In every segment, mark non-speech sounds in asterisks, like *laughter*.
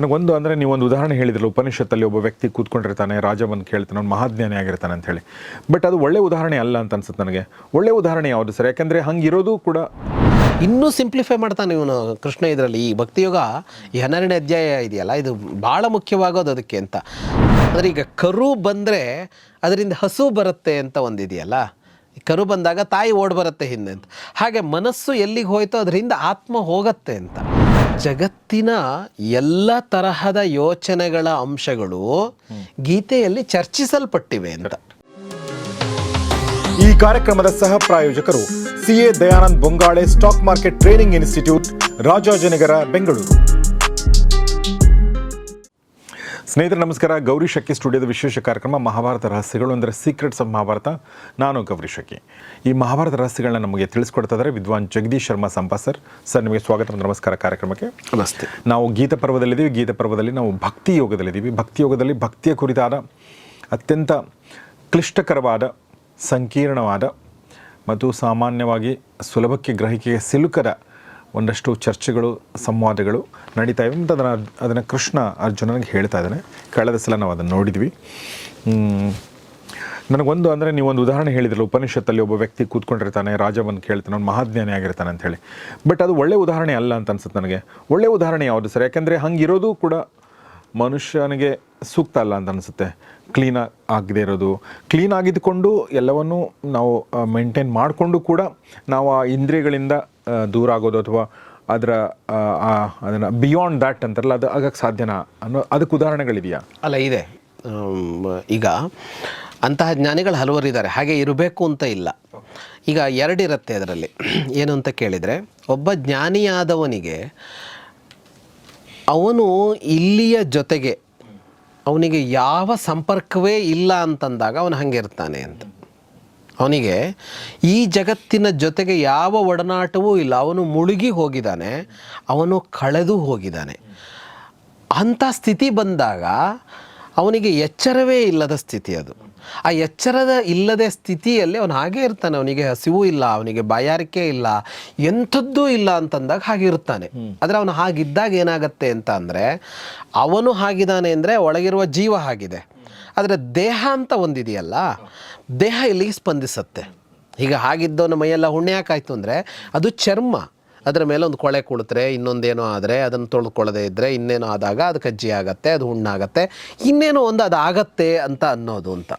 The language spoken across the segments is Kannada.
ನನಗೊಂದು ಅಂದರೆ ಒಂದು ಉದಾಹರಣೆ ಹೇಳಿದ್ರಲ್ಲ, ಉಪನಿಷತ್ತಲ್ಲಿ ಒಬ್ಬ ವ್ಯಕ್ತಿ ಕೂತ್ಕೊಂಡಿರ್ತಾನೆ, ರಾಜ ಬಂದು ಕೇಳ್ತಾನೆ, ಅವ್ನು ಮಹಾಜ್ಞಾನಿ ಆಗಿರ್ತಾನೆ ಅಂತ ಹೇಳಿ. ಬಟ್ ಅದು ಒಳ್ಳೆ ಉದಾಹರಣೆ ಅಲ್ಲ ಅಂತ ಅನ್ಸುತ್ತೆ ನನಗೆ. ಒಳ್ಳೆ ಉದಾಹರಣೆ ಯಾವುದು ಸರ್? ಯಾಕಂದರೆ ಹಂಗಿರೋದು ಕೂಡ ಇನ್ನೂ ಸಿಂಪ್ಲಿಫೈ ಮಾಡ್ತಾನೆ ಇವನು ಕೃಷ್ಣ ಇದರಲ್ಲಿ. ಈ ಭಕ್ತಿಯೋಗ ಈ ಹನ್ನೆರಡನೇ ಅಧ್ಯಾಯ ಇದೆಯಲ್ಲ, ಇದು ಭಾಳ ಮುಖ್ಯವಾಗೋದು ಅದಕ್ಕೆ ಅಂತ. ಅಂದರೆ ಈಗ ಕರು ಬಂದರೆ ಅದರಿಂದ ಹಸು ಬರುತ್ತೆ ಅಂತ ಒಂದಿದೆಯಲ್ಲ ಕರು ಬಂದಾಗ ತಾಯಿ ಓಡ್ ಬರುತ್ತೆ ಹಿಂದೆ ಅಂತ. ಹಾಗೆ ಮನಸ್ಸು ಎಲ್ಲಿಗೆ ಹೋಯ್ತೋ ಅದರಿಂದ ಆತ್ಮ ಹೋಗತ್ತೆ ಅಂತ. ಜಗತ್ತಿನ ಎಲ್ಲ ತರಹದ ಯೋಚನೆಗಳ ಅಂಶಗಳು ಗೀತೆಯಲ್ಲಿ ಚರ್ಚಿಸಲ್ಪಟ್ಟಿವೆ ಅಂತ. ಈ ಕಾರ್ಯಕ್ರಮದ ಸಹ ಪ್ರಾಯೋಜಕರು C A Dayanand Bongale stock market training institute, Rajajinagar, Bengaluru. ಸ್ನೇಹಿತರೆ ನಮಸ್ಕಾರ. ಗೌರಿ ಶಕ್ಕಿ ಸ್ಟುಡಿಯೋದ ವಿಶೇಷ ಕಾರ್ಯಕ್ರಮ ಮಹಾಭಾರತ ರಹಸ್ಯಗಳು ಅಂದರೆ ಸೀಕ್ರೆಟ್ಸ್ ಆಫ್ ಮಹಾಭಾರತ. ನಾನು ಗೌರಿ ಶಕ್ಕಿ ಈ ಮಹಾಭಾರತ ರಹಸ್ಯಗಳನ್ನ ನಮಗೆ ತಿಳಿಸ್ಕೊಡ್ತಾ ಇದ್ದಾರೆ ವಿದ್ವಾನ್ ಜಗದೀಶ್ ಶರ್ಮಾ ಸಂಪಾ ಸರ್. ಸರ್ ನಿಮಗೆ ಸ್ವಾಗತ ನಮಸ್ಕಾರ ಕಾರ್ಯಕ್ರಮಕ್ಕೆ. ನಮಸ್ತೆ. ನಾವು ಗೀತ ಪರ್ವದಲ್ಲಿದ್ದೀವಿ. ಗೀತ ಪರ್ವದಲ್ಲಿ ನಾವು ಭಕ್ತಿ ಯೋಗದಲ್ಲಿದ್ದೀವಿ. ಭಕ್ತಿ ಯೋಗದಲ್ಲಿ ಭಕ್ತಿಯ ಕುರಿತಾದ ಅತ್ಯಂತ ಕ್ಲಿಷ್ಟಕರವಾದ ಸಂಕೀರ್ಣವಾದ ಮತ್ತು ಸಾಮಾನ್ಯವಾಗಿ ಸುಲಭಕ್ಕೆ ಗ್ರಹಿಕೆಗೆ ಸಿಲುಕದ ಒಂದಷ್ಟು ಚರ್ಚೆಗಳು, ಸಂವಾದಗಳು ನಡೀತಾ ಇವೆ. ಮತ್ತು ಅದನ್ನು ಅದನ್ನು ಕೃಷ್ಣ ಅರ್ಜುನನಿಗೆ ಹೇಳ್ತಾ ಇದ್ದಾನೆ. ಕಳೆದ ಸಲ ನಾವು ಅದನ್ನು ನೋಡಿದ್ವಿ. ನನಗೊಂದು ಅಂದರೆ ನೀವೊಂದು ಉದಾಹರಣೆ ಹೇಳಿದ್ರಲ್ಲ, ಉಪನಿಷತ್ತಲ್ಲಿ ಒಬ್ಬ ವ್ಯಕ್ತಿ ಕೂತ್ಕೊಂಡಿರ್ತಾನೆ, ರಾಜ ಬಂದು ಕೇಳ್ತಾನೆ, ಅವ್ನು ಮಹಾಜ್ಞಾನಿ ಆಗಿರ್ತಾನೆ ಅಂತ ಹೇಳಿ. ಬಟ್ ಅದು ಒಳ್ಳೆ ಉದಾಹರಣೆ ಅಲ್ಲ ಅಂತ ಅನ್ಸುತ್ತೆ ನನಗೆ. ಒಳ್ಳೆ ಉದಾಹರಣೆ ಯಾವುದು ಸರ್? ಯಾಕಂದರೆ ಹಂಗಿರೋದು ಕೂಡ ಮನುಷ್ಯನಿಗೆ ಸೂಕ್ತ ಅಲ್ಲ ಅಂತ ಅನಿಸುತ್ತೆ. ಕ್ಲೀನ್ ಆಗದೇ ಇರೋದು. ಕ್ಲೀನ್ ಆಗಿದ್ದುಕೊಂಡು ಎಲ್ಲವನ್ನು ನಾವು ಮೇಂಟೈನ್ ಮಾಡಿಕೊಂಡು ಕೂಡ ನಾವು ಆ ಇಂದ್ರಿಯಗಳಿಂದ ದೂರ ಆಗೋದು ಅಥವಾ ಅದರ ಅದನ್ನು ಬಿಯಾಂಡ್ ದ್ಯಾಟ್ ಅಂತಾರಲ್ಲ, ಅದು ಆಗಕ್ಕೆ ಸಾಧ್ಯನಾ? ಅನ್ನೋ ಅದಕ್ಕೆ ಉದಾಹರಣೆಗಳಿದೆಯಾ ಅಲ್ಲ, ಇದೆ. ಈಗ ಅಂತಹ ಜ್ಞಾನಿಗಳು ಹಲವರಿದ್ದಾರೆ ಹಾಗೆ ಇರಬೇಕು ಅಂತ ಇಲ್ಲ. ಈಗ ಎರಡಿರುತ್ತೆ ಅದರಲ್ಲಿ. ಏನು ಅಂತ ಕೇಳಿದರೆ, ಒಬ್ಬ ಜ್ಞಾನಿಯಾದವನಿಗೆ ಅವನು ಇಲ್ಲಿಯ ಜೊತೆಗೆ ಅವನಿಗೆ ಯಾವ ಸಂಪರ್ಕವೇ ಇಲ್ಲ ಅಂತಂದಾಗ ಅವನು ಹಾಗೆ ಇರ್ತಾನೆ ಅಂತ. ಅವನಿಗೆ ಈ ಜಗತ್ತಿನ ಜೊತೆಗೆ ಯಾವ ಒಡನಾಟವೂ ಇಲ್ಲ. ಅವನು ಮುಳುಗಿ ಹೋಗಿದ್ದಾನೆ. ಅವನು ಕಳೆದು ಹೋಗಿದ್ದಾನೆ. ಅಂಥ ಸ್ಥಿತಿ ಬಂದಾಗ ಅವನಿಗೆ ಎಚ್ಚರವೇ ಇಲ್ಲದ ಸ್ಥಿತಿ ಅದು. ಆ ಎಚ್ಚರದ ಇಲ್ಲದೆ ಸ್ಥಿತಿಯಲ್ಲಿ ಅವನು ಹಾಗೇ ಇರ್ತಾನೆ. ಅವನಿಗೆ ಹಸಿವು ಇಲ್ಲ ಅವನಿಗೆ ಬಾಯಾರಿಕೆ ಇಲ್ಲ ಎಂಥದ್ದೂ ಇಲ್ಲ ಅಂತಂದಾಗ ಹಾಗೆ ಇರ್ತಾನೆ. ಆದರೆ ಅವನು ಹಾಗಿದ್ದಾಗ ಏನಾಗತ್ತೆ ಅಂತ ಅಂದರೆ ಅವನು ಹಾಗಿದ್ದಾನೆ ಅಂದರೆ ಒಳಗಿರುವ ಜೀವ ಹಾಗಿದೆ. ಆದರೆ ದೇಹ ಅಂತ ಒಂದಿದೆಯಲ್ಲ, ದೇಹ ಇಲ್ಲಿಗೆ ಸ್ಪಂದಿಸುತ್ತೆ. ಈಗ ಹಾಗಿದ್ದವನ ಮೈಯೆಲ್ಲ ಹುಣ್ಣೆ ಹಾಕಾಯ್ತು ಅಂದರೆ ಅದು ಚರ್ಮ. ಅದರ ಮೇಲೆ ಒಂದು ಕೊಳೆ ಕುಳಿತರೆ ಇನ್ನೊಂದೇನೋ ಆದರೆ ಅದನ್ನು ತೊಳ್ಕೊಳ್ಳದೆ ಇದ್ದರೆ ಇನ್ನೇನೋ ಆದಾಗ ಅದು ಕಜ್ಜಿ ಆಗತ್ತೆ, ಅದು ಹುಣ್ಣಾಗತ್ತೆ, ಇನ್ನೇನೋ ಒಂದು ಅದು ಆಗತ್ತೆ ಅಂತ ಅನ್ನೋದು ಅಂತ.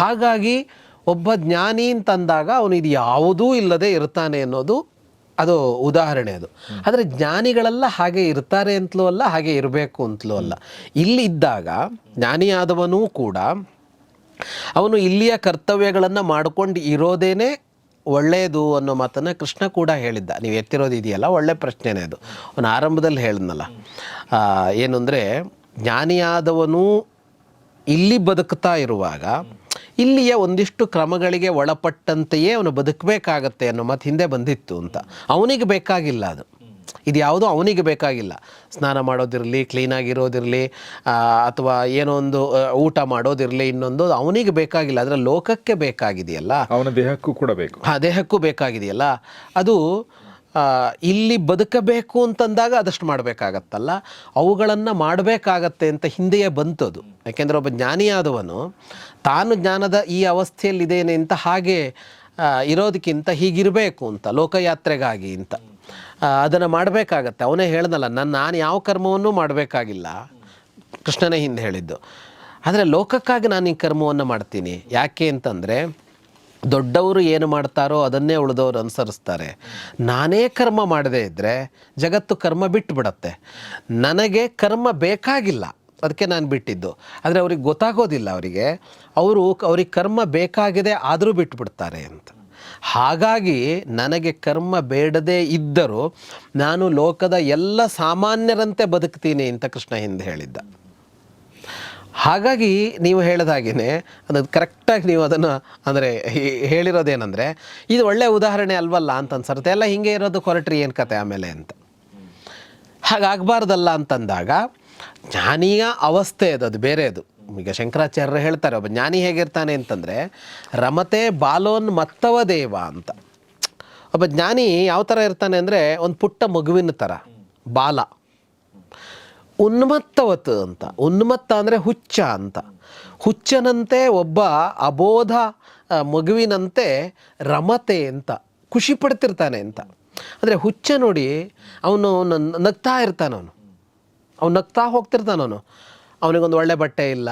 ಹಾಗಾಗಿ ಒಬ್ಬ ಜ್ಞಾನಿ ಅಂತಂದಾಗ ಅವನು ಇದು ಯಾವುದೂ ಇಲ್ಲದೆ ಇರ್ತಾನೆ ಅನ್ನೋದು ಅದು ಉದಾಹರಣೆ ಅದು. ಆದರೆ ಜ್ಞಾನಿಗಳೆಲ್ಲ ಹಾಗೆ ಇರ್ತಾರೆ ಅಂತಲೂ ಅಲ್ಲ, ಹಾಗೆ ಇರಬೇಕು ಅಂತಲೂ ಅಲ್ಲ. ಇಲ್ಲಿ ಇದ್ದಾಗ ಜ್ಞಾನಿಯಾದವನೂ ಕೂಡ ಅವನು ಇಲ್ಲಿಯ ಕರ್ತವ್ಯಗಳನ್ನು ಮಾಡ್ಕೊಂಡು ಇರೋದೇನೆ ಒಳ್ಳೆಯದು ಅನ್ನೋ ಮಾತನ್ನು ಕೃಷ್ಣ ಕೂಡ ಹೇಳಿದ್ದ. ನೀವು ಎತ್ತಿರೋದು ಇದೆಯಲ್ಲ, ಒಳ್ಳೆ ಪ್ರಶ್ನೆನೇ ಅದು. ಅವನು ಆರಂಭದಲ್ಲಿ ಹೇಳಿದ್ನಲ್ಲ. ಏನು ಅಂದರೆ, ಜ್ಞಾನಿಯಾದವನು ಇಲ್ಲಿ ಬದುಕ್ತಾ ಇರುವಾಗ ಇಲ್ಲಿಯ ಒಂದಿಷ್ಟು ಕ್ರಮಗಳಿಗೆ ಒಳಪಟ್ಟಂತೆಯೇ ಅವನು ಬದುಕಬೇಕಾಗತ್ತೆ ಅನ್ನೋ ಮತ್ತು ಹಿಂದೆ ಬಂದಿತ್ತು ಅಂತ. ಅವನಿಗೆ ಬೇಕಾಗಿಲ್ಲ ಅದು. ಇದು ಯಾವುದೂ ಅವನಿಗೆ ಬೇಕಾಗಿಲ್ಲ. ಸ್ನಾನ ಮಾಡೋದಿರಲಿ ಕ್ಲೀನಾಗಿರೋದಿರಲಿ ಅಥವಾ ಏನೋ ಒಂದು ಊಟ ಮಾಡೋದಿರಲಿ ಇನ್ನೊಂದು ಅವನಿಗೆ ಬೇಕಾಗಿಲ್ಲ. ಅದರ ಲೋಕಕ್ಕೆ ಬೇಕಾಗಿದೆಯಲ್ಲ? ಅವನ ದೇಹಕ್ಕೂ ಕೂಡ ಬೇಕು. ಆ ದೇಹಕ್ಕೂ ಬೇಕಾಗಿದೆಯಲ್ಲ? ಅದು ಇಲ್ಲಿ ಬದುಕಬೇಕು ಅಂತಂದಾಗ ಅದಷ್ಟು ಮಾಡಬೇಕಾಗತ್ತಲ್ಲ. ಅವುಗಳನ್ನು ಮಾಡಬೇಕಾಗತ್ತೆ ಅಂತ ಹಿಂದೆಯೇ ಬಂತದು. ಯಾಕೆಂದರೆ ಒಬ್ಬ ಜ್ಞಾನಿಯಾದವನು ತಾನು ಜ್ಞಾನದ ಈ ಅವಸ್ಥೆಯಲ್ಲಿದ್ದೇನೆ ಅಂತ ಹಾಗೆ ಇರೋದಕ್ಕಿಂತ ಹೀಗಿರಬೇಕು ಅಂತ, ಲೋಕಯಾತ್ರೆಗಾಗಿ ಅಂತ. ಅದನ್ನು ಮಾಡಬೇಕಾಗತ್ತೆ. ಅವನೇ ಹೇಳ್ದಲ್ಲ ನನ್ನ ನಾನು ಯಾವ ಕರ್ಮವನ್ನೂ ಮಾಡಬೇಕಾಗಿಲ್ಲ. ಕೃಷ್ಣನೇ ಹಿಂದೆ ಹೇಳಿದ್ದು. ಆದರೆ ಲೋಕಕ್ಕಾಗಿ ನಾನು ಈ ಕರ್ಮವನ್ನು ಮಾಡ್ತೀನಿ. ಯಾಕೆ ಅಂತಂದರೆ ದೊಡ್ಡವರು ಏನು ಮಾಡ್ತಾರೋ ಅದನ್ನೇ ಉಳಿದವರು ಅನುಸರಿಸ್ತಾರೆ. ನಾನೇ ಕರ್ಮ ಮಾಡದೇ ಇದ್ದರೆ ಜಗತ್ತು ಕರ್ಮ ಬಿಟ್ಟು ಬಿಡತ್ತೆ ನನಗೆ ಕರ್ಮ ಬೇಕಾಗಿಲ್ಲ. ಅದಕ್ಕೆ ನಾನು ಬಿಟ್ಟಿದ್ದು. ಆದರೆ ಅವ್ರಿಗೆ ಗೊತ್ತಾಗೋದಿಲ್ಲ ಅವರಿಗೆ. ಅವರು ಅವ್ರಿಗೆ ಕರ್ಮ ಬೇಕಾಗಿದೆ ಆದರೂ ಬಿಟ್ಟುಬಿಡ್ತಾರೆ ಅಂತ. ಹಾಗಾಗಿ ನನಗೆ ಕರ್ಮ ಬೇಡದೇ ಇದ್ದರೂ ನಾನು ಲೋಕದ ಎಲ್ಲ ಸಾಮಾನ್ಯರಂತೆ ಬದುಕ್ತೀನಿ ಅಂತ ಕೃಷ್ಣ ಹಿಂದೆ ಹೇಳಿದ್ದ. ಹಾಗಾಗಿ ನೀವು ಹೇಳಿದ ಹಾಗೆಯೇ ಅದು ಕರೆಕ್ಟಾಗಿ ನೀವು ಅದನ್ನು ಅಂದರೆ ಹೇಳಿರೋದೇನೆಂದರೆ, ಇದು ಒಳ್ಳೆಯ ಉದಾಹರಣೆ ಅಲ್ವಲ್ಲ ಅಂತ ಅನ್ಸರುತ್ತೆ ಎಲ್ಲ ಹಿಂಗೆ ಇರೋದು ಕೊರಟ್ರಿ ಏನು ಕತೆ ಆಮೇಲೆ ಅಂತ. ಹಾಗಾಗಬಾರ್ದಲ್ಲ ಅಂತಂದಾಗ, ಜ್ಞಾನಿಯ ಅವಸ್ಥೆ ಅದು ಅದು ಬೇರೆ ಅದು. ಈಗ ಶಂಕರಾಚಾರ್ಯರು ಹೇಳ್ತಾರೆ, ಒಬ್ಬ ಜ್ಞಾನಿ ಹೇಗಿರ್ತಾನೆ ಅಂತಂದರೆ, ರಮತೆ ಬಾಲೋನ್ ಮತ್ತವ ದೇವ ಅಂತ. ಒಬ್ಬ ಜ್ಞಾನಿ ಯಾವ ಥರ ಇರ್ತಾನೆ ಅಂದರೆ, ಒಂದು ಪುಟ್ಟ ಮಗುವಿನ ಥರ ಬಾಲ. ಉನ್ಮತ್ತವತ್ ಅಂತ. ಉನ್ಮತ್ತ ಅಂದರೆ ಹುಚ್ಚ ಅಂತ. ಹುಚ್ಚನಂತೆ ಒಬ್ಬ ಅಬೋಧ ಮಗುವಿನಂತೆ ರಮತೆ ಅಂತ. ಖುಷಿ ಪಡ್ತಿರ್ತಾನೆ ಅಂತ. ಅಂದರೆ ಹುಚ್ಚ ನೋಡಿ ಅವನು ನಗ್ತಾ ಇರ್ತಾನವನು ಅವ್ನು. ನಗ್ತಾ ಹೋಗ್ತಿರ್ತಾನವನು ಅವನಿಗೊಂದು ಒಳ್ಳೆ ಬಟ್ಟೆ ಇಲ್ಲ.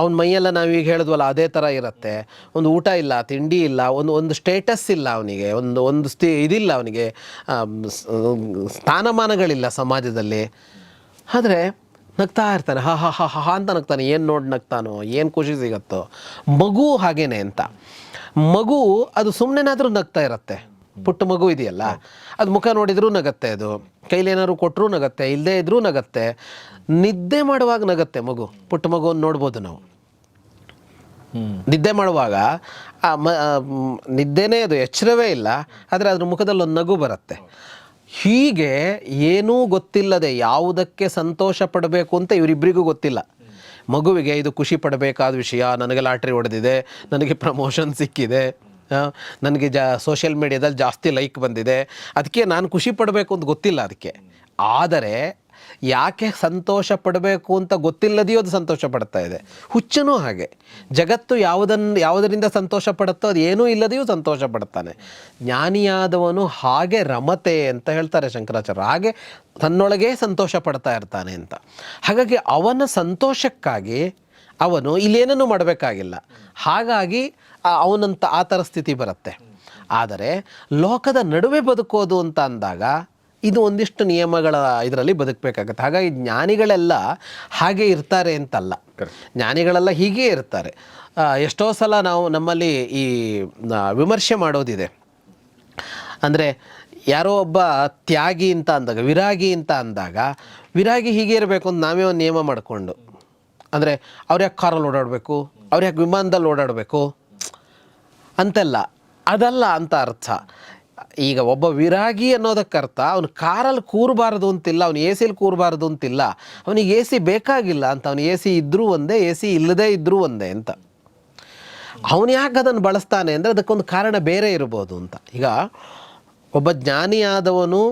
ಅವ್ನ ಮೈಯೆಲ್ಲ ನಾವೀಗ ಹೇಳಿದ್ವಲ್ಲ, ಅದೇ ಥರ ಇರುತ್ತೆ. ಒಂದು ಊಟ ಇಲ್ಲ, ತಿಂಡಿ ಇಲ್ಲ, ಒಂದು ಒಂದು ಸ್ಟೇಟಸ್ ಇಲ್ಲ ಅವನಿಗೆ. ಒಂದು ಒಂದು ಸ್ಥಿ ಇದಿಲ್ಲ ಅವನಿಗೆ. ಸ್ಥಾನಮಾನಗಳಿಲ್ಲ ಸಮಾಜದಲ್ಲಿ. ಆದರೆ ನಗ್ತಾ ಇರ್ತಾನೆ, ಹಾ ಹಾ ಹಾ ಹಾ ಅಂತ ನಗ್ತಾನೆ. ಏನು ನೋಡಿ ನಗ್ತಾನೋ, ಏನು ಖುಷಿ ಸಿಗುತ್ತೋ. ಮಗು ಹಾಗೇನೆ ಅಂತ. ಮಗು, ಅದು ಸುಮ್ಮನೆನಾದರೂ ನಗ್ತಾ ಇರತ್ತೆ. ಪುಟ್ಟ ಮಗು ಇದೆಯಲ್ಲ, ಅದು ಮುಖ ನೋಡಿದರೂ ನಗತ್ತೆ ಅದು. ಕೈಲಿ ಏನಾದ್ರು ಕೊಟ್ಟರೂ ನಗತ್ತೆ ಇಲ್ಲದೇ ಇದ್ರೂ ನಗತ್ತೆ. ನಿದ್ದೆ ಮಾಡುವಾಗ ನಗತ್ತೆ ಮಗು, ಪುಟ್ಟ ಮಗುವನ್ನು ನೋಡ್ಬೋದು ನಾವು. ನಿದ್ದೆ ಮಾಡುವಾಗ, ಆ ಮ ನಿದ್ದೆನೇ ಅದು ಎಚ್ಚರವೇ ಇಲ್ಲ, ಆದರೆ ಅದ್ರ ಮುಖದಲ್ಲಿ ಒಂದು ನಗು ಬರುತ್ತೆ. ಹೀಗೆ ಏನೂ ಗೊತ್ತಿಲ್ಲದೆ ಯಾವುದಕ್ಕೆ ಸಂತೋಷ ಪಡಬೇಕು ಅಂತ ಇವರಿಬ್ಬರಿಗೂ ಗೊತ್ತಿಲ್ಲ. ಮಗುವಿಗೆ ಇದು ಖುಷಿ ಪಡಬೇಕಾದ ವಿಷಯ, ನನಗೆ ಲಾಟ್ರಿ ಹೊಡೆದಿದೆ, ನನಗೆ ಪ್ರಮೋಷನ್ ಸಿಕ್ಕಿದೆ ನನಗೆ ಜಾ ಸೋಷಿಯಲ್ ಮೀಡಿಯಾದಲ್ಲಿ ಜಾಸ್ತಿ ಲೈಕ್ ಬಂದಿದೆ, ಅದಕ್ಕೆ ನಾನು ಖುಷಿ ಪಡಬೇಕು ಅಂತ ಗೊತ್ತಿಲ್ಲ ಅದಕ್ಕೆ. ಆದರೆ ಯಾಕೆ ಸಂತೋಷ ಪಡಬೇಕು ಅಂತ ಗೊತ್ತಿಲ್ಲದೆಯೋ ಅದು ಸಂತೋಷ ಪಡ್ತಾ ಇದೆ. ಹುಚ್ಚನೂ ಹಾಗೆ. ಜಗತ್ತು ಯಾವುದನ್ನು ಯಾವುದರಿಂದ ಸಂತೋಷ ಪಡುತ್ತೋ ಅದು ಏನೂ ಇಲ್ಲದೆಯೂ ಸಂತೋಷ ಪಡ್ತಾನೆ. ಜ್ಞಾನಿಯಾದವನು ಹಾಗೆ ರಮತೆ ಅಂತ ಹೇಳ್ತಾರೆ ಶಂಕರಾಚಾರ್ಯ ಹಾಗೆ ತನ್ನೊಳಗೇ ಸಂತೋಷ ಪಡ್ತಾ ಇರ್ತಾನೆ ಅಂತ. ಹಾಗಾಗಿ ಅವನ ಸಂತೋಷಕ್ಕಾಗಿ ಅವನು ಇಲ್ಲೇನನ್ನು ಮಾಡಬೇಕಾಗಿಲ್ಲ. ಹಾಗಾಗಿ ಅವನಂತ, ಆ ಥರ ಸ್ಥಿತಿ ಬರುತ್ತೆ. ಆದರೆ ಲೋಕದ ನಡುವೆ ಬದುಕೋದು ಅಂತ ಅಂದಾಗ ಇದು ಒಂದಿಷ್ಟು ನಿಯಮಗಳ ಇದರಲ್ಲಿ ಬದುಕಬೇಕಾಗತ್ತೆ. ಹಾಗಾಗಿ ಜ್ಞಾನಿಗಳೆಲ್ಲ ಹಾಗೆ ಇರ್ತಾರೆ ಅಂತಲ್ಲ. ಜ್ಞಾನಿಗಳೆಲ್ಲ ಹೀಗೆ ಇರ್ತಾರೆ. ಎಷ್ಟೋ ಸಲ ನಾವು ನಮ್ಮಲ್ಲಿ ಈ ವಿಮರ್ಶೆ ಮಾಡೋದಿದೆ. ಅಂದರೆ ಯಾರೋ ಒಬ್ಬ ತ್ಯಾಗಿ ಅಂತ ಅಂದಾಗ ವಿರಾಗಿ ಅಂತ ಅಂದಾಗ ವಿರಾಗಿ ಹೀಗೆ ಇರಬೇಕು ಅಂತ ನಾವೇ ಒಂದು ನಿಯಮ ಮಾಡಿಕೊಂಡು. ಅಂದರೆ ಅವ್ರು ಯಾಕೆ ಕಾರಲ್ಲಿ ಓಡಾಡಬೇಕು? ಅವ್ರು ಯಾಕೆ ವಿಮಾನದಲ್ಲಿ ಓಡಾಡಬೇಕು? ಅಂತೆಲ್ಲ. ಅದಲ್ಲ ಅಂತ ಅರ್ಥ. ಈಗ ಒಬ್ಬ ವಿರಾಗಿ ಅನ್ನೋದಕ್ಕರ್ಥ ಅವನು ಕಾರಲ್ಲಿ ಕೂರಬಾರ್ದು ಅಂತಿಲ್ಲ, ಅವನು ಎ ಸಿಲಿ ಕೂರಬಾರ್ದು ಅಂತಿಲ್ಲ, ಅವನಿಗೆ ಎ ಸಿ ಬೇಕಾಗಿಲ್ಲ ಅಂತ, ಅವನು ಎ ಸಿ ಇದ್ದರೂ ಒಂದೇ ಎ ಸಿ ಇಲ್ಲದೇ ಇದ್ದರೂ ಒಂದೇ ಅಂತ. ಅವನು ಯಾಕೆ ಅದನ್ನು ಬಳಸ್ತಾನೆ ಅಂದರೆ ಅದಕ್ಕೊಂದು ಕಾರಣ ಬೇರೆ ಇರ್ಬೋದು ಅಂತ. ಈಗ ಒಬ್ಬ ಜ್ಞಾನಿಯಾದವನು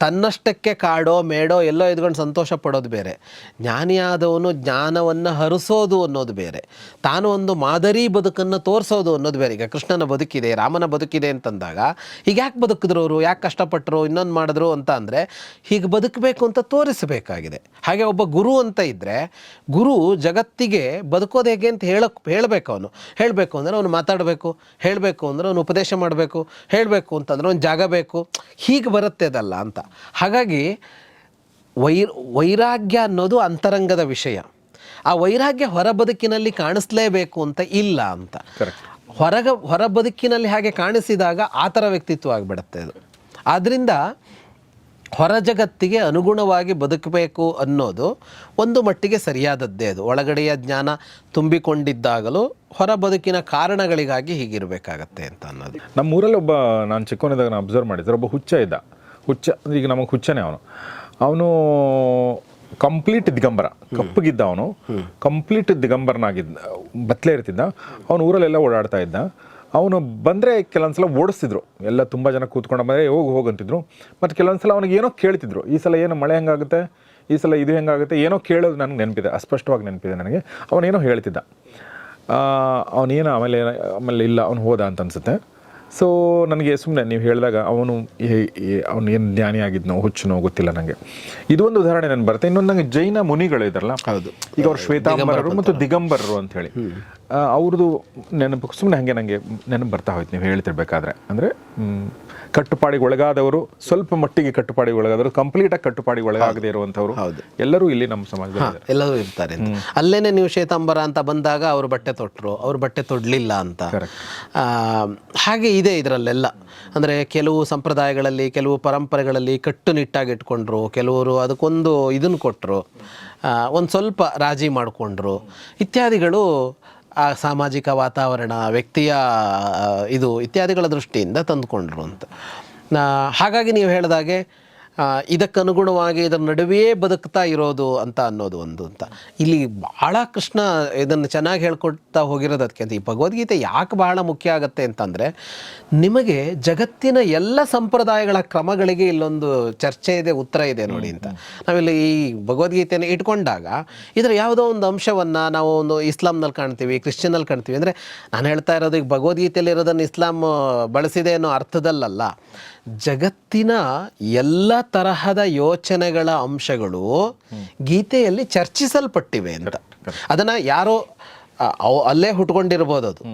ತನ್ನಷ್ಟಕ್ಕೆ ಕಾಡೋ, ಮೇಡೋ, ಎಲ್ಲೋ ಇದ್ಕೊಂಡು ಸಂತೋಷ ಪಡೋದು ಬೇರೆ. ಜ್ಞಾನಿಯಾದವನು ಜ್ಞಾನವನ್ನು ಹರಿಸೋದು ಅನ್ನೋದು ಬೇರೆ. ತಾನು ಒಂದು ಮಾದರಿ ಬದುಕನ್ನು ತೋರಿಸೋದು ಅನ್ನೋದು ಬೇರೆ. ಈಗ ಕೃಷ್ಣನ ಬದುಕಿದೆ, ರಾಮನ ಬದುಕಿದೆ ಅಂತಂದಾಗ, ಈಗ ಯಾಕೆ ಬದುಕಿದ್ರು ಅವರು? ಯಾಕೆ ಕಷ್ಟಪಟ್ಟರು ಇನ್ನೊಂದು ಮಾಡಿದ್ರು ಅಂತ ಅಂದರೆ, ಹೀಗೆ ಬದುಕಬೇಕು ಅಂತ ತೋರಿಸಬೇಕಾಗಿದೆ. ಹಾಗೆ ಒಬ್ಬ ಗುರು ಅಂತ ಇದ್ದರೆ ಗುರು ಜಗತ್ತಿಗೆ ಬದುಕೋದು ಹೇಗೆ ಅಂತ ಹೇಳಕ್, ಹೇಳಬೇಕು ಅವನು. ಹೇಳಬೇಕು ಅಂದರೆ ಅವನು ಮಾತಾಡಬೇಕು, ಹೇಳಬೇಕು ಅಂದರೆ ಅವನು ಉಪದೇಶ ಮಾಡಬೇಕು, ಹೇಳಬೇಕು ಅಂತಂದರೆ ಒಂದು ಜಾಗ ಬೇಕು ಹೀಗೆ ಬರುತ್ತೆ ಅದಲ್ಲ ಅಂತ. ಹಾಗಾಗಿ ವೈರ್ ವೈರಾಗ್ಯ ಅನ್ನೋದು ಅಂತರಂಗದ ವಿಷಯ. ಆ ವೈರಾಗ್ಯ ಹೊರ ಬದುಕಿನಲ್ಲಿ ಕಾಣಿಸ್ಲೇಬೇಕು ಅಂತ ಇಲ್ಲ ಅಂತ. ಹೊರಗ ಹೊರ ಬದುಕಿನಲ್ಲಿ ಹಾಗೆ ಕಾಣಿಸಿದಾಗ ಆ ಥರ ವ್ಯಕ್ತಿತ್ವ ಆಗಿಬಿಡುತ್ತೆ ಅದು. ಆದ್ದರಿಂದ ಹೊರ ಜಗತ್ತಿಗೆ ಅನುಗುಣವಾಗಿ ಬದುಕಬೇಕು ಅನ್ನೋದು ಒಂದು ಮಟ್ಟಿಗೆ ಸರಿಯಾದದ್ದೇ ಅದು. ಒಳಗಡೆಯ ಜ್ಞಾನ ತುಂಬಿಕೊಂಡಿದ್ದಾಗಲೂ ಹೊರ ಬದುಕಿನ ಕಾರಣಗಳಿಗಾಗಿ ಹೀಗಿರಬೇಕಾಗತ್ತೆ ಅಂತ ಅನ್ನೋದು. ನಮ್ಮ ಊರಲ್ಲಿ ಒಬ್ಬ ನಾನು ಚಿಕ್ಕವನಿದಾಗ ನಾನು ಅಬ್ಸರ್ವ್ ಮಾಡಿದ್ರೆ ಒಬ್ಬ ಹುಚ್ಚ ಇದ್ದ. ಹುಚ್ಚ ಈಗ ನಮಗೆ ಹುಚ್ಚನೇ ಅವನು. ಅವನು ಕಂಪ್ಲೀಟ್ ದಿಗಂಬರ. ಕಪ್ಪಗಿದ್ದ ಅವನು. ಕಂಪ್ಲೀಟ್ ದಿಗಂಬರನಾಗಿದ್ದ ಬತ್ತಲೇ ಇರ್ತಿದ್ದ. ಅವನು ಊರಲ್ಲೆಲ್ಲ ಓಡಾಡ್ತಾ ಇದ್ದ. ಅವನು ಬಂದರೆ ಕೆಲವೊಂದ್ಸಲ ಓಡಿಸ್ತಿದ್ರು. ಎಲ್ಲ ತುಂಬ ಜನ ಕೂತ್ಕೊಂಡು ಬಂದರೆ ಹೋಗಿ ಹೋಗಂತಿದ್ರು ಮತ್ತು ಕೆಲವೊಂದ್ಸಲ ಅವನಿಗೆ ಏನೋ ಕೇಳ್ತಿದ್ರು. ಈ ಸಲ ಏನು ಮಳೆ ಹೆಂಗಾಗುತ್ತೆ? ಈ ಸಲ ಇದು ಹೆಂಗಾಗುತ್ತೆ? ಏನೋ ಕೇಳೋದು ನನಗೆ ನೆನಪಿದೆ. ಅಸ್ಪಷ್ಟವಾಗಿ ನೆನಪಿದೆ ನನಗೆ. ಅವನೇನೋ ಹೇಳ್ತಿದ್ದ. ಅವನೇನು ಆಮೇಲೆ ಆಮೇಲೆ ಇಲ್ಲ, ಅವನು ಹೋದ ಅಂತ ಅನ್ಸುತ್ತೆ. ಸೊ ನನಗೆ ಸುಮ್ಮನೆ ನೀವು ಹೇಳಿದಾಗ ಅವನು ಅವನು ಏನು ಜ್ಞಾನಿ ಆಗಿದ್ನೋ ಹುಚ್ಚನೋ ಗೊತ್ತಿಲ್ಲ ನನಗೆ ಇದೊಂದು ಉದಾಹರಣೆ ನಾನು ಬರುತ್ತೆ. ಇನ್ನೊಂದು ನನಗೆ ಜೈನ ಮುನಿಗಳು ಇದಾರಲ್ಲ? ಹೌದು. ಈಗ ಅವ್ರು ಶ್ವೇತಾಂಬರರು ಮತ್ತು ದಿಗಂಬರರು ಅಂತ ಹೇಳಿ. ಅವ್ರದ್ದು ನೆನಪು ಸುಮ್ಮನೆ ಹಾಗೆ ನನಗೆ ನೆನಪು ಬರ್ತಾ ಹೋಯ್ತು. ನೀವು ಹೇಳ್ತಿರ್ಬೇಕಾದ್ರೆ. ಅಂದರೆ ಕಟ್ಟುಪಾಡಿಗೆ ಒಳಗಾದವರು ಸ್ವಲ್ಪ ಮಟ್ಟಿಗೆ ಕಟ್ಟುಪಾಡಿಗೆ ಒಳಗಾದವರು ಕಂಪ್ಲೀಟಾಗಿ ಕಟ್ಟುಪಾಡಿಗೆ ಒಳಗಾಗದೇ ಇರುವಂಥವ್ರು. ಎಲ್ಲರೂ ಇಲ್ಲಿ ನಮ್ಮ ಸಮಾಜದಲ್ಲಿ ಎಲ್ಲರೂ ಇರ್ತಾರೆ. ಅಲ್ಲೇನೆ ನೀವು ಶ್ವೇತಾಂಬರ ಅಂತ ಬಂದಾಗ ಅವರು ಬಟ್ಟೆ ತೊಟ್ಟರು ಅವ್ರು ಬಟ್ಟೆ ತೊಡಲಿಲ್ಲ ಅಂತ. ಹಾಗೆ ಇದೆ ಇದರಲ್ಲೆಲ್ಲ. ಅಂದರೆ ಕೆಲವು ಸಂಪ್ರದಾಯಗಳಲ್ಲಿ ಕೆಲವು ಪರಂಪರೆಗಳಲ್ಲಿ ಕಟ್ಟುನಿಟ್ಟಾಗಿ ಇಟ್ಕೊಂಡ್ರು ಕೆಲವರು ಅದಕ್ಕೊಂದು ಇದನ್ನು ಕೊಟ್ಟರು ಒಂದು ಸ್ವಲ್ಪ ರಾಜಿ ಮಾಡಿಕೊಂಡ್ರು ಇತ್ಯಾದಿಗಳು ಆ ಸಾಮಾಜಿಕ ವಾತಾವರಣ ವ್ಯಕ್ತಿಯ ಇದು ಇತ್ಯಾದಿಗಳ ದೃಷ್ಟಿಯಿಂದ ತಂದುಕೊಂಡ್ರು ಅಂತ ಹಾಗಾಗಿ ನೀವು ಹೇಳಿದಾಗೆ ಇದಕ್ಕನುಗುಣವಾಗಿ ಇದರ ನಡುವೆಯೇ ಬದುಕ್ತಾ ಇರೋದು ಅಂತ ಅನ್ನೋದು ಒಂದು ಅಂತ. ಇಲ್ಲಿ ಭಾಳ ಕೃಷ್ಣ ಇದನ್ನು ಚೆನ್ನಾಗಿ ಹೇಳ್ಕೊಡ್ತಾ ಹೋಗಿರೋದು ಅದಕ್ಕೆ ಈ ಭಗವದ್ಗೀತೆ ಯಾಕೆ ಬಹಳ ಮುಖ್ಯ ಆಗುತ್ತೆ ಅಂತಂದರೆ, ನಿಮಗೆ ಜಗತ್ತಿನ ಎಲ್ಲ ಸಂಪ್ರದಾಯಗಳ ಕ್ರಮಗಳಿಗೆ ಇಲ್ಲೊಂದು ಚರ್ಚೆ ಇದೆ, ಉತ್ತರ ಇದೆ ನೋಡಿ ಅಂತ. ನಾವಿಲ್ಲಿ ಈ ಭಗವದ್ಗೀತೆಯನ್ನು ಇಟ್ಕೊಂಡಾಗ ಇದರ ಯಾವುದೋ ಒಂದು ಅಂಶವನ್ನು ನಾವು ಒಂದು ಇಸ್ಲಾಂನಲ್ಲಿ ಕಾಣ್ತೀವಿ, ಕ್ರಿಶ್ಚಿಯನ್ನಲ್ಲಿ ಕಾಣ್ತೀವಿ. ಅಂದರೆ ನಾನು ಹೇಳ್ತಾ ಇರೋದು ಈಗ ಭಗವದ್ಗೀತೆಯಲ್ಲಿ ಇರೋದನ್ನು ಇಸ್ಲಾಂ ಬಳಸಿದೆ ಅನ್ನೋ ಅರ್ಥದಲ್ಲಲ್ಲ. ಜಗತ್ತಿನ ಎಲ್ಲ ತರಹದ ಯೋಚನೆಗಳ ಅಂಶಗಳು ಗೀತೆಯಲ್ಲಿ ಚರ್ಚಿಸಲ್ಪಟ್ಟಿವೆ ಅಂತ. ಅದನ್ನ ಯಾರೋ ಅಲ್ಲೇ ಹುಟ್ಕೊಂಡಿರ್ಬೋದು ಅದು.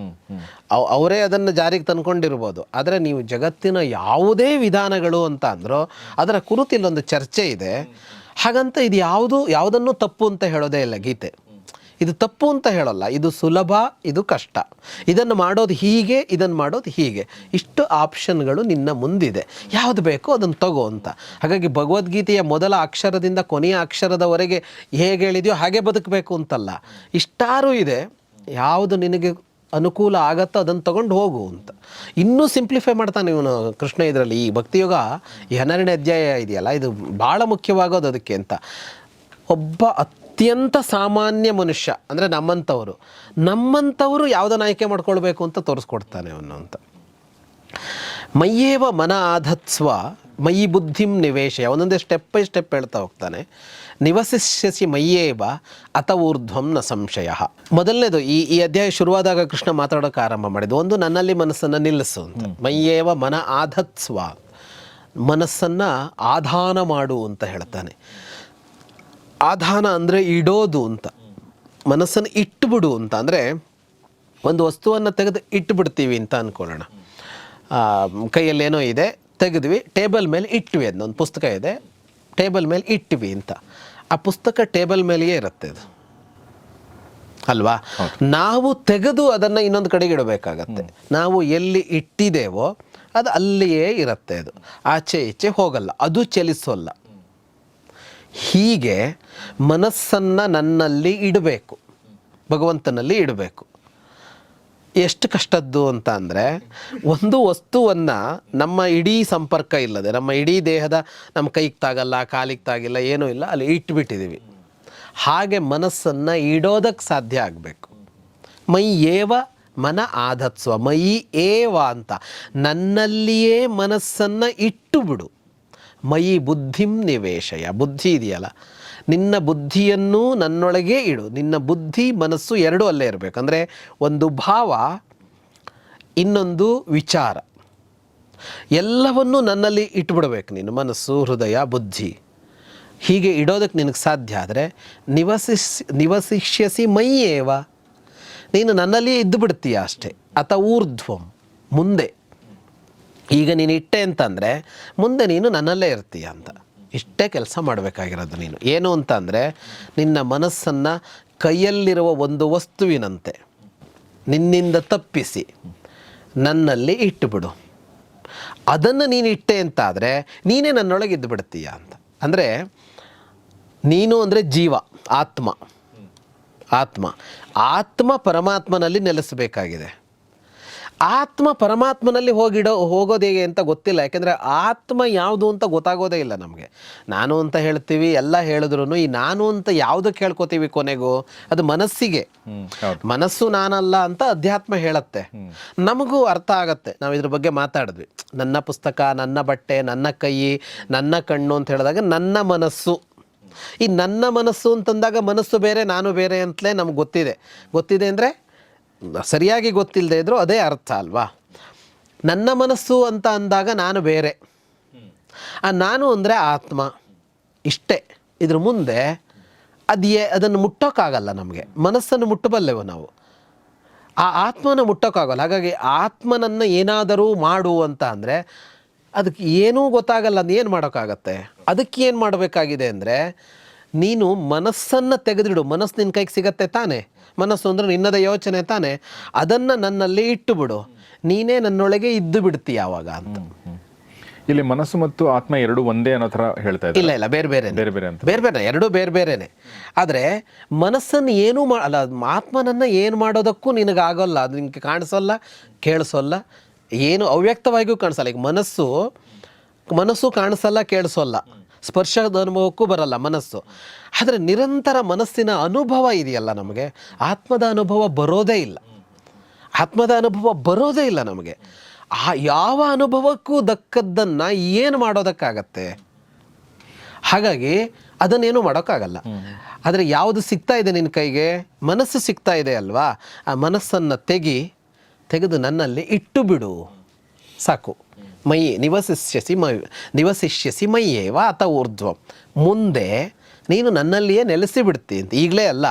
ಅವ್- ಅವರೇ ಅದನ್ನು ಜಾರಿಗೆ ತಂದ್ಕೊಂಡಿರ್ಬೋದು. ಆದರೆ ನೀವು ಜಗತ್ತಿನ ಯಾವುದೇ ವಿಧಾನಗಳು ಅಂತ ಅಂದ್ರೂ ಅದರ ಕುರಿತು ಇಲ್ಲೊಂದು ಚರ್ಚೆ ಇದೆ. ಹಾಗಂತ ಇದು ಯಾವುದು ಯಾವುದನ್ನು ತಪ್ಪು ಅಂತ ಹೇಳೋದೇ ಇಲ್ಲ ಗೀತೆ. ಇದು ತಪ್ಪು ಅಂತ ಹೇಳಲ್ಲ, ಇದು ಸುಲಭ, ಇದು ಕಷ್ಟ. ಇದನ್ನು ಮಾಡೋದು ಹೀಗೆ, ಇದನ್ನು ಮಾಡೋದು ಹೀಗೆ. ಇಷ್ಟು ಆಪ್ಷನ್ಗಳು ನಿನ್ನ ಮುಂದಿದೆ. ಯಾವುದು ಬೇಕೋ ಅದನ್ನು ತಗೋ ಅಂತ. ಹಾಗಾಗಿ ಭಗವದ್ಗೀತೆಯ ಮೊದಲ ಅಕ್ಷರದಿಂದ ಕೊನೆಯ ಅಕ್ಷರದವರೆಗೆ ಹೇಗೆ ಹೇಳಿದೆಯೋ ಹಾಗೆ ಬದುಕಬೇಕು ಅಂತಲ್ಲ. ಇಷ್ಟಾರು ಇದೆ, ಯಾವುದು ನಿನಗೆ ಅನುಕೂಲ ಆಗತ್ತೋ ಅದನ್ನು ತಗೊಂಡು ಹೋಗು ಅಂತ. ಇನ್ನೂ ಸಿಂಪ್ಲಿಫೈ ಮಾಡ್ತಾನೆ ಇವನು ಕೃಷ್ಣ ಇದರಲ್ಲಿ. ಈ ಭಕ್ತಿಯೋಗ ಹನ್ನೆರಡನೇ ಅಧ್ಯಾಯ ಇದೆಯಲ್ಲ, ಇದು ಭಾಳ ಮುಖ್ಯವಾಗೋದು ಅದಕ್ಕೆ ಅಂತ. ಒಬ್ಬ ಅತ್ಯಂತ ಸಾಮಾನ್ಯ ಮನುಷ್ಯ ಅಂದರೆ ನಮ್ಮಂಥವರು ನಮ್ಮಂಥವರು ಯಾವುದನ್ನು ಆಯ್ಕೆ ಮಾಡ್ಕೊಳ್ಬೇಕು ಅಂತ ತೋರಿಸ್ಕೊಡ್ತಾನೆ ಅವನು ಅಂತ. ಮಯ್ಯೇವ ಮನ ಆಧತ್ಸ್ವ ಮಯಿ ಬುದ್ಧಿಂ ನಿವೇಶ. ಒಂದೊಂದೇ ಸ್ಟೆಪ್ ಬೈ ಸ್ಟೆಪ್ ಹೇಳ್ತಾ ಹೋಗ್ತಾನೆ. ನಿವಸಿಷ್ಯಸಿ ಮಯ್ಯೇವ ಅತ ಊರ್ಧ್ವಂ ನ ಸಂಶಯ. ಮೊದಲನೇದು ಈ ಈ ಅಧ್ಯಾಯ ಶುರುವಾದಾಗ ಕೃಷ್ಣ ಮಾತಾಡೋಕೆ ಆರಂಭ ಮಾಡಿದ್ದು ಒಂದು ನನ್ನಲ್ಲಿ ಮನಸ್ಸನ್ನು ನಿಲ್ಲಿಸು ಅಂತ. ಮಯ್ಯೇವ ಮನ ಆಧತ್ಸ್ವ. ಮನಸ್ಸನ್ನು ಆಧಾನ ಮಾಡು ಅಂತ ಹೇಳ್ತಾನೆ. ಆಧಾನ ಅಂದರೆ ಇಡೋದು ಅಂತ. ಮನಸ್ಸನ್ನು ಇಟ್ಟುಬಿಡು ಅಂತ ಅಂದರೆ ಒಂದು ವಸ್ತುವನ್ನು ತೆಗೆದು ಇಟ್ಟುಬಿಡ್ತೀವಿ ಅಂತ ಅಂದ್ಕೊಳ್ಳೋಣ ಕೈಯಲ್ಲೇನೋ ಇದೆ ತೆಗೆದ್ವಿ ಟೇಬಲ್ ಮೇಲೆ ಇಟ್ವಿ ಅದನ್ನ ಒಂದು ಪುಸ್ತಕ ಇದೆ ಟೇಬಲ್ ಮೇಲೆ ಇಟ್ವಿ ಅಂತ. ಆ ಪುಸ್ತಕ ಟೇಬಲ್ ಮೇಲೆಯೇ ಇರುತ್ತೆ ಅದು. ಅಲ್ವಾ? ನಾವು ತೆಗೆದು ಅದನ್ನು ಇನ್ನೊಂದು ಕಡೆಗೆ ಇಡಬೇಕಾಗತ್ತೆ. ನಾವು ಎಲ್ಲಿ ಇಟ್ಟಿದ್ದೇವೋ ಅದು ಅಲ್ಲಿಯೇ ಇರುತ್ತೆ ಅದು. ಆಚೆ ಈಚೆ ಹೋಗಲ್ಲ ಅದು ಚಲಿಸೋಲ್ಲ. ಹೀಗೆ ಮನಸ್ಸನ್ನು ನನ್ನಲ್ಲಿ ಇಡಬೇಕು, ಭಗವಂತನಲ್ಲಿ ಇಡಬೇಕು. ಎಷ್ಟು ಕಷ್ಟದ್ದು ಅಂತ ಅಂದರೆ, ಒಂದು ವಸ್ತುವನ್ನು ನಮ್ಮ ಇಡೀ ಸಂಪರ್ಕ ಇಲ್ಲದೆ, ನಮ್ಮ ಇಡೀ ದೇಹದ ನಮ್ಮ ಕೈಗೆ ತಾಗಲ್ಲ ಕಾಲಿಗೆ ತಾಗಿಲ್ಲ ಏನೂ ಇಲ್ಲ, ಅಲ್ಲಿ ಇಟ್ಬಿಟ್ಟಿದ್ದೀವಿ ಹಾಗೆ ಮನಸ್ಸನ್ನು ಇಡೋದಕ್ಕೆ ಸಾಧ್ಯ ಆಗಬೇಕು. ಮೈ ಏವ ಮನ ಆಧತ್ಸ್ವ, ಮೈ ಏವ ಅಂತ ನನ್ನಲ್ಲಿಯೇ ಮನಸ್ಸನ್ನು ಇಟ್ಟು ಬಿಡು. ಮೈ ಬುದ್ಧಿಂ ನಿವೇಶಯ. ಬುದ್ಧಿ ಇದೆಯಲ್ಲ? ನಿನ್ನ ಬುದ್ಧಿಯನ್ನು ನನ್ನೊಳಗೆ ಇಡು. ನಿನ್ನ ಬುದ್ಧಿ ಮನಸ್ಸು ಎರಡೂ ಅಲ್ಲೇ ಇರಬೇಕು. ಅಂದರೆ ಒಂದು ಭಾವ, ಇನ್ನೊಂದು ವಿಚಾರ. ಎಲ್ಲವನ್ನೂ ನನ್ನಲ್ಲಿ ಇಟ್ಬಿಡ್ಬೇಕು ನೀನು. ಮನಸ್ಸು, ಹೃದಯ, ಬುದ್ಧಿ. ಹೀಗೆ ಇಡೋದಕ್ಕೆ ನಿನಗೆ ಸಾಧ್ಯ ಆದರೆ ನಿವಸಿಸ್, ನಿವಸಿಷ್ಯಸಿ ಮೈಯೇವ. ನೀನು ನನ್ನಲ್ಲಿ ಇದ್ದು ಬಿಡ್ತೀಯ ಅಷ್ಟೇ. ಅಥ ಊರ್ಧ್ವಂ. ಮುಂದೆ. ಈಗ ನೀನು ಇಟ್ಟೆ ಅಂತಂದರೆ ಮುಂದೆ ನೀನು ನನ್ನಲ್ಲೇ ಇರ್ತೀಯ ಅಂತ. ಇಷ್ಟೇ ಕೆಲಸ ಮಾಡಬೇಕಾಗಿರೋದು ನೀನು. ಏನು ಅಂತಂದರೆ ನಿನ್ನ ಮನಸ್ಸನ್ನು ಕೈಯಲ್ಲಿರುವ ಒಂದು ವಸ್ತುವಿನಂತೆ ನಿನ್ನಿಂದ ತಪ್ಪಿಸಿ ನನ್ನಲ್ಲಿ ಇಟ್ಟುಬಿಡು. ಅದನ್ನು ನೀನು ಇಟ್ಟೆ ಅಂತಾದರೆ ನೀನೇ ನನ್ನೊಳಗೆ ಇದ್ದು ಬಿಡ್ತೀಯ ಅಂತ. ಅಂದರೆ ನೀನು ಅಂದರೆ ಜೀವ, ಆತ್ಮ. ಆತ್ಮ. ಆತ್ಮ ಪರಮಾತ್ಮನಲ್ಲಿ ನೆಲೆಸಬೇಕಾಗಿದೆ. ಆತ್ಮ ಪರಮಾತ್ಮನಲ್ಲಿ ಹೋಗಿಡೋ ಹೋಗೋದು ಹೇಗೆ ಅಂತ ಗೊತ್ತಿಲ್ಲ. ಯಾಕೆಂದರೆ ಆತ್ಮ ಯಾವುದು ಅಂತ ಗೊತ್ತಾಗೋದೇ ಇಲ್ಲ ನಮಗೆ. ನಾನು ಅಂತ ಹೇಳ್ತೀವಿ ಎಲ್ಲ ಹೇಳಿದ್ರು ಈ ನಾನು ಅಂತ ಯಾವುದಕ್ಕೆ ಹೇಳ್ಕೊತೀವಿ ಕೊನೆಗೂ? ಅದು ಮನಸ್ಸಿಗೆ. ಮನಸ್ಸು ನಾನಲ್ಲ ಅಂತ ಅಧ್ಯಾತ್ಮ ಹೇಳತ್ತೆ. ನಮಗೂ ಅರ್ಥ ಆಗತ್ತೆ. ನಾವು ಇದ್ರ ಬಗ್ಗೆ ಮಾತಾಡಿದ್ವಿ. ನನ್ನ ಪುಸ್ತಕ ನನ್ನ ಬಟ್ಟೆ ನನ್ನ ಕೈ ನನ್ನ ಕಣ್ಣು ಅಂತ ಹೇಳಿದಾಗ ನನ್ನ ಮನಸ್ಸು. ಈ ನನ್ನ ಮನಸ್ಸು ಅಂತಂದಾಗ ಮನಸ್ಸು ಬೇರೆ ನಾನು ಬೇರೆ ಅಂತಲೇ ನಮ್ಗೆ ಗೊತ್ತಿದೆ. ಗೊತ್ತಿದೆ ಅಂದರೆ ಸರಿಯಾಗಿ ಗೊತ್ತಿಲ್ಲದೆ ಇದ್ದರೂ ಅದೇ ಅರ್ಥ ಅಲ್ವಾ? ನನ್ನ ಮನಸ್ಸು ಅಂತ ಅಂದಾಗ ನಾನು ಬೇರೆ. ಆ ನಾನು ಅಂದರೆ ಆತ್ಮ. ಇಷ್ಟೇ. ಇದ್ರ ಮುಂದೆ ಅದು ಏ ಅದನ್ನು ಮುಟ್ಟೋಕ್ಕಾಗಲ್ಲ ನಮಗೆ. ಮನಸ್ಸನ್ನು ಮುಟ್ಟಬಲ್ಲೆವು ನಾವು. ಆ ಆತ್ಮನ ಮುಟ್ಟೋಕ್ಕಾಗಲ್ಲ ಹಾಗಾಗಿ ಆತ್ಮನನ್ನು ಏನಾದರೂ ಮಾಡು ಅಂತ ಅಂದರೆ ಅದಕ್ಕೆ ಏನೂ ಗೊತ್ತಾಗಲ್ಲ ಅದು ಏನು ಮಾಡೋಕ್ಕಾಗತ್ತೆ? ಅದಕ್ಕೆ ಏನು ಮಾಡಬೇಕಾಗಿದೆ ಅಂದರೆ ನೀನು ಮನಸ್ಸನ್ನು ತೆಗೆದಿಡು. ಮನಸ್ಸು ನಿನ್ನ ಕೈಗೆ ಸಿಗತ್ತೆ ತಾನೇ. ಮನಸ್ಸು ಅಂದರೆ ನಿನ್ನದ ಯೋಚನೆ ತಾನೇ. ಅದನ್ನು ನನ್ನಲ್ಲಿ ಇಟ್ಟು ಬಿಡು ನೀನೇ ನನ್ನೊಳಗೆ ಇದ್ದು ಬಿಡ್ತೀಯ ಆವಾಗ ಅಂತ. ಇಲ್ಲಿ ಮನಸ್ಸು ಮತ್ತು ಆತ್ಮ ಎರಡು ಒಂದೇ ಅನ್ನೋ ಥರ ಹೇಳ್ತಾ ಇಲ್ಲ ಇಲ್ಲ ಬೇರೆ ಬೇರೆ ಬೇರೆ ಬೇರೆ ಅಂತ. ಬೇರೆ ಬೇರೆ ಎರಡೂ ಬೇರೆ ಬೇರೆನೆ. ಆದರೆ ಮನಸ್ಸನ್ನು ಏನೂ ಮಾ ಅಲ್ಲ ಆತ್ಮನನ್ನು ಏನು ಮಾಡೋದಕ್ಕೂ ನಿನಗಾಗೋಲ್ಲ. ಅದು ನಿನಗೆ ಕಾಣಿಸೋಲ್ಲ ಕೇಳಿಸೋಲ್ಲ. ಏನು ಅವ್ಯಕ್ತವಾಗಿಯೂ ಕಾಣಿಸಲ್ಲ. ಈಗ ಮನಸ್ಸು ಮನಸ್ಸು ಕಾಣಿಸಲ್ಲ ಕೇಳಿಸೋಲ್ಲ. ಸ್ಪರ್ಶದ ಅನುಭವಕ್ಕೂ ಬರಲ್ಲ ಮನಸ್ಸು. ಆದರೆ ನಿರಂತರ ಮನಸ್ಸಿನ ಅನುಭವ ಇದೆಯಲ್ಲ ನಮಗೆ. ಆತ್ಮದ ಅನುಭವ ಬರೋದೇ ಇಲ್ಲ. ಆತ್ಮದ ಅನುಭವ ಬರೋದೇ ಇಲ್ಲ ನಮಗೆ. ಆ ಯಾವ ಅನುಭವಕ್ಕೂ ದಕ್ಕದ್ದನ್ನು ಏನು ಮಾಡೋದಕ್ಕಾಗತ್ತೆ? ಹಾಗಾಗಿ ಅದನ್ನೇನು ಮಾಡೋಕ್ಕಾಗಲ್ಲ. ಆದರೆ ಯಾವುದು ಸಿಗ್ತಾ ಇದೆ ನಿನ್ನ ಕೈಗೆ? ಮನಸ್ಸು ಸಿಗ್ತಾ ಇದೆ ಅಲ್ವಾ? ಆ ಮನಸ್ಸನ್ನು ತೆಗಿ, ತೆಗೆದು ನನ್ನಲ್ಲಿ ಇಟ್ಟು ಬಿಡು. ಸಾಕು. ಮೈ, ನಿವಸಿಷ್ಯಸಿ ಮೈ, ನಿವಸಿಷ್ಯಸಿ ಮೈಯೇವ ಅತ ಊರ್ಧ್ವ. ಮುಂದೆ ನೀನು ನನ್ನಲ್ಲಿಯೇ ನೆಲೆಸಿ ಬಿಡ್ತಿ ಅಂತ. ಈಗಲೇ ಅಲ್ಲ.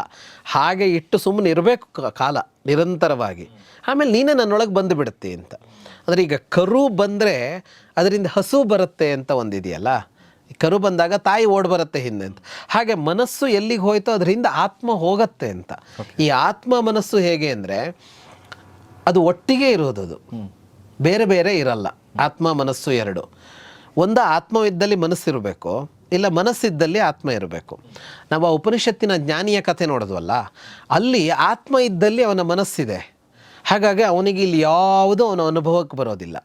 ಹಾಗೆ ಇಟ್ಟು ಸುಮ್ಮನೆ ಇರಬೇಕು ಕಾಲ, ನಿರಂತರವಾಗಿ. ಆಮೇಲೆ ನೀನೇ ನನ್ನೊಳಗೆ ಬಂದು ಬಿಡುತ್ತಿ ಅಂತ. ಅಂದರೆ ಈಗ ಕರು ಬಂದರೆ ಅದರಿಂದ ಹಸು ಬರುತ್ತೆ ಅಂತ ಒಂದಿದೆಯಲ್ಲ. ಕರು ಬಂದಾಗ ತಾಯಿ ಓಡ್ ಬರುತ್ತೆ ಹಿಂದೆ ಅಂತ. ಹಾಗೆ ಮನಸ್ಸು ಎಲ್ಲಿಗೆ ಹೋಯ್ತೋ ಅದರಿಂದ ಆತ್ಮ ಹೋಗತ್ತೆ ಅಂತ. ಈ ಆತ್ಮ ಮನಸ್ಸು ಹೇಗೆ ಅಂದರೆ ಅದು ಒಟ್ಟಿಗೆ ಇರೋದು ಬೇರೆ ಬೇರೆ ಇರಲ್ಲ. ಆತ್ಮ, ಮನಸ್ಸು ಎರಡು. ಒಂದು ಆತ್ಮವಿದ್ದಲ್ಲಿ ಮನಸ್ಸಿರಬೇಕು, ಇಲ್ಲ ಮನಸ್ಸಿದ್ದಲ್ಲಿ ಆತ್ಮ ಇರಬೇಕು. ನಾವು ಆ ಉಪನಿಷತ್ತಿನ ಜ್ಞಾನಿಯ ಕಥೆ ನೋಡಿದ್ವಲ್ಲ, ಅಲ್ಲಿ ಆತ್ಮ ಇದ್ದಲ್ಲಿ ಅವನ ಮನಸ್ಸಿದೆ. ಹಾಗಾಗಿ ಅವನಿಗೆ ಇಲ್ಲಿ ಯಾವುದೂ ಅವನ ಅನುಭವಕ್ಕೆ ಬರೋದಿಲ್ಲ.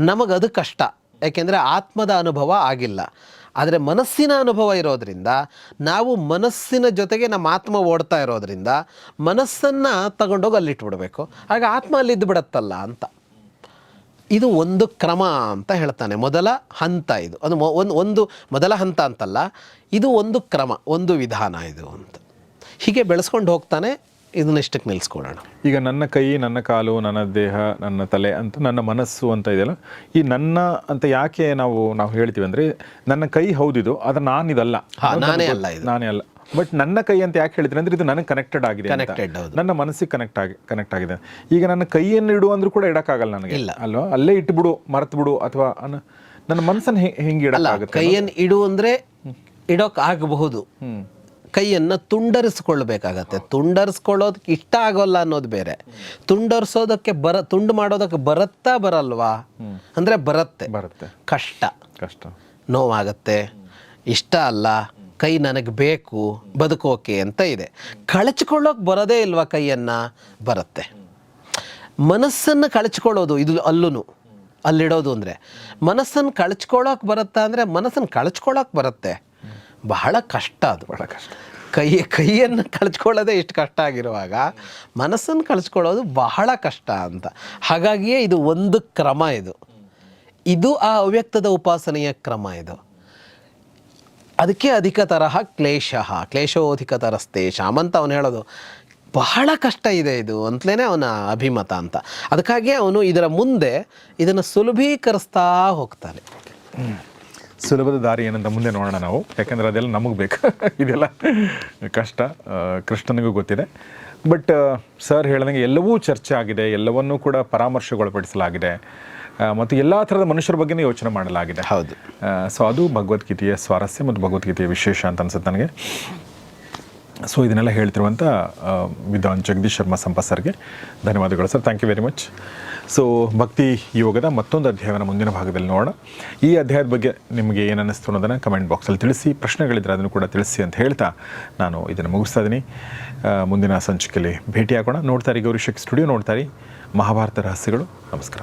ನಮಗೆ ಅದು ಕಷ್ಟ, ಯಾಕೆಂದರೆ ಆತ್ಮದ ಅನುಭವ ಆಗಿಲ್ಲ. ಆದರೆ ಮನಸ್ಸಿನ ಅನುಭವ ಇರೋದ್ರಿಂದ, ನಾವು ಮನಸ್ಸಿನ ಜೊತೆಗೆ ನಮ್ಮ ಆತ್ಮ ಓಡ್ತಾ ಇರೋದರಿಂದ, ಮನಸ್ಸನ್ನು ತಗೊಂಡೋಗಿ ಅಲ್ಲಿಟ್ಬಿಡ್ಬೇಕು. ಆಗ ಆತ್ಮ ಅಲ್ಲಿದ್ದು ಬಿಡತ್ತಲ್ಲ ಅಂತ. ಇದು ಒಂದು ಕ್ರಮ ಅಂತ ಹೇಳ್ತಾನೆ. ಮೊದಲ ಹಂತ ಇದು. ಅದು ಒಂದು ಒಂದು ಮೊದಲ ಹಂತ ಅಂತಲ್ಲ ಇದು ಒಂದು ಕ್ರಮ ಒಂದು ವಿಧಾನ ಇದು ಅಂತ. ಹೀಗೆ ಬೆಳೆಸ್ಕೊಂಡು ಹೋಗ್ತಾನೆ ಇದನ್ನ ಇಷ್ಟಕ್ಕೆ ನಿಲ್ಲಿಸ್ಕೊಳ್ಳೋಣ ಈಗ ನನ್ನ ಕೈ ನನ್ನ ಕಾಲು ನನ್ನ ದೇಹ ನನ್ನ ತಲೆ ಅಂತ ನನ್ನ ಮನಸ್ಸು ಅಂತ ಇದೆಯಲ್ಲ ಈ ನನ್ನ ಅಂತ ಯಾಕೆ ನಾವು ನಾವು ಹೇಳ್ತೀವಿ ಅಂದರೆ ನನ್ನ ಕೈ ಹೌದಿದು ಆದರೆ ನಾನಿದಲ್ಲ. ನಾನೇ ಅಲ್ಲ. ನಾನೇ ಅಲ್ಲ. ಬಟ್ ನನ್ನ ಕೈ ಅಂತ ಯಾಕೆ ಹೇಳಿದ್ರೆ ಅಂದ್ರೆ ಇದು ನನಗೆ ಕನೆಕ್ಟೆಡ್ ಆಗಿದೆ ಕನೆಕ್ಟೆಡ್ ನನ್ನ ಮನಸ್ಸಿಗೆ ಕನೆಕ್ಟ್ ಆಗಿ ಕನೆಕ್ಟ್ ಆಗಿದೆ. ಈಗ ನನ್ನ ಕೈಯನ್ನು ಇಡು ಅಂದ್ರೂ ಕೂಡ ಇಡಕ್ಕಾಗಲ್ಲ ನನಗೆ. ಇಲ್ಲ. ಅಲ್ವಾ? ಅಲ್ಲೇ ಇಟ್ಬಿಡು ಮರ್ತು ಬಿಡು ಅಥವಾ ನನ್ನ ಮನಸ್ಸನ್ನು ಹೆಂಗೆ ಇಡಕ್ಕಾಗುತ್ತೆ ಕೈಯನ್ನು ಇಡು ಅಂದ್ರೆ ಇಡೋಕ್ ಆಗಬಹುದು ಕೈಯನ್ನು ತುಂಡರಿಸ್ಕೊಳ್ಬೇಕಾಗತ್ತೆ. ತುಂಡರಿಸ್ಕೊಳ್ಳೋದಕ್ಕೆ ಇಷ್ಟ ಆಗೋಲ್ಲ ಅನ್ನೋದು ಬೇರೆ. ತುಂಡರಿಸೋದಕ್ಕೆ ಬರ ತುಂಡು ಮಾಡೋದಕ್ಕೆ ಬರುತ್ತಾ ಬರಲ್ವಾ? ಅಂದರೆ ಬರುತ್ತೆ. ಬರುತ್ತೆ. ಕಷ್ಟ. ಕಷ್ಟ. ನೋವಾಗತ್ತೆ. ಇಷ್ಟ ಅಲ್ಲ. ಕೈ ನನಗೆ ಬೇಕು ಬದುಕೋಕೆ ಅಂತ ಇದೆ. ಕಳಚಿಕೊಳ್ಳೋಕೆ ಬರೋದೇ ಇಲ್ವಾ ಕೈಯನ್ನು? ಬರುತ್ತೆ. ಮನಸ್ಸನ್ನು ಕಳಚ್ಕೊಳ್ಳೋದು ಇದು ಅಲ್ಲೂ ಅಲ್ಲಿಡೋದು ಅಂದರೆ. ಮನಸ್ಸನ್ನು ಕಳಚ್ಕೊಳ್ಳೋಕೆ ಬರುತ್ತಾ ಅಂದರೆ ಮನಸ್ಸನ್ನು ಕಳಚ್ಕೊಳ್ಳೋಕೆ ಬರುತ್ತೆ. ಬಹಳ ಕಷ್ಟ ಅದು. ಬಹಳ ಕಷ್ಟ. ಕೈ ಕೈಯನ್ನು ಕಳಚ್ಕೊಳ್ಳೋದೇ ಇಷ್ಟು ಕಷ್ಟ ಆಗಿರುವಾಗ ಮನಸ್ಸನ್ನು ಕಳ್ಚ್ಕೊಳ್ಳೋದು ಬಹಳ ಕಷ್ಟ ಅಂತ. ಹಾಗಾಗಿಯೇ ಇದು ಒಂದು ಕ್ರಮ ಇದು. ಇದು ಆ ಅವ್ಯಕ್ತದ ಉಪಾಸನೆಯ ಕ್ರಮ ಇದು. ಅದಕ್ಕೆ ಅಧಿಕ ತರಹ ಕ್ಲೇಶ, ಕ್ಲೇಶೋಧಿಕ ತರಸ್ತೇಷಾಮ್ ಅಂತ ಅವನು ಹೇಳೋದು ಬಹಳ ಕಷ್ಟ ಇದೆ ಇದು ಅಂತಲೇ ಅವನ ಅಭಿಮತ ಅಂತ. ಅದಕ್ಕಾಗಿ ಅವನು ಇದರ ಮುಂದೆ ಇದನ್ನು ಸುಲಭೀಕರಿಸ್ತಾ ಹೋಗ್ತಾನೆ. ಸುಲಭದ ದಾರಿ ಏನಂತ ಮುಂದೆ ನೋಡೋಣ ನಾವು, ಯಾಕಂದರೆ ಅದೆಲ್ಲ ನಮಗೆ ಬೇಕು. *laughs* ಇದೆಲ್ಲ ಕಷ್ಟ ಕೃಷ್ಣನಿಗೂ ಗೊತ್ತಿದೆ. ಬಟ್ ಸರ್ ಹೇಳ್ದಂಗೆ ಎಲ್ಲವೂ ಚರ್ಚೆ ಆಗಿದೆ, ಎಲ್ಲವನ್ನೂ ಕೂಡ ಪರಾಮರ್ಶೆಗೊಳಪಡಿಸಲಾಗಿದೆ. ಮತ್ತು ಎಲ್ಲ ಥರದ ಮನುಷ್ಯರ ಬಗ್ಗೆನೇ ಯೋಚನೆ ಮಾಡಲಾಗಿದೆ. ಹೌದು. ಸೊ ಅದು ಭಗವದ್ಗೀತೆಯ ಸ್ವಾರಸ್ಯ ಮತ್ತು ಭಗವದ್ಗೀತೆಯ ವಿಶೇಷ ಅಂತ ಅನ್ಸುತ್ತೆ ನನಗೆ. ಸೊ ಇದನ್ನೆಲ್ಲ ಹೇಳ್ತಿರುವಂಥ ವಿದ್ವಾನ್ ಜಗದೀಶ್ ಶರ್ಮಾ ಸಂಪ ಸರ್ಗೆ ಧನ್ಯವಾದಗಳು sir. Thank you very much so ಭಕ್ತಿ ಯೋಗದ ಮತ್ತೊಂದು ಅಧ್ಯಾಯವನ್ನು ಮುಂದಿನ ಭಾಗದಲ್ಲಿ ನೋಡೋಣ. ಈ ಅಧ್ಯಾಯದ ಬಗ್ಗೆ ನಿಮಗೆ ಏನು ಅನ್ನಿಸ್ತು ಅನ್ನೋದನ್ನು ಕಮೆಂಟ್ ಬಾಕ್ಸಲ್ಲಿ ತಿಳಿಸಿ ಪ್ರಶ್ನೆಗಳಿದ್ರೆ ಅದನ್ನು ಕೂಡ ತಿಳಿಸಿ ಅಂತ ಹೇಳ್ತಾ ನಾನು ಇದನ್ನು ಮುಗಿಸ್ತಾ ಇದ್ದೀನಿ ಮುಂದಿನ ಸಂಚಿಕೆಯಲ್ಲಿ ಭೇಟಿಯಾಗೋಣ. ನೋಡ್ತಾರೆ ಗೌರಿ ಶೆಕ್ ಸ್ಟುಡಿಯೋ ನೋಡ್ತಾರೆ ಮಹಾಭಾರತ ರಹಸ್ಯಗಳು. ನಮಸ್ಕಾರ.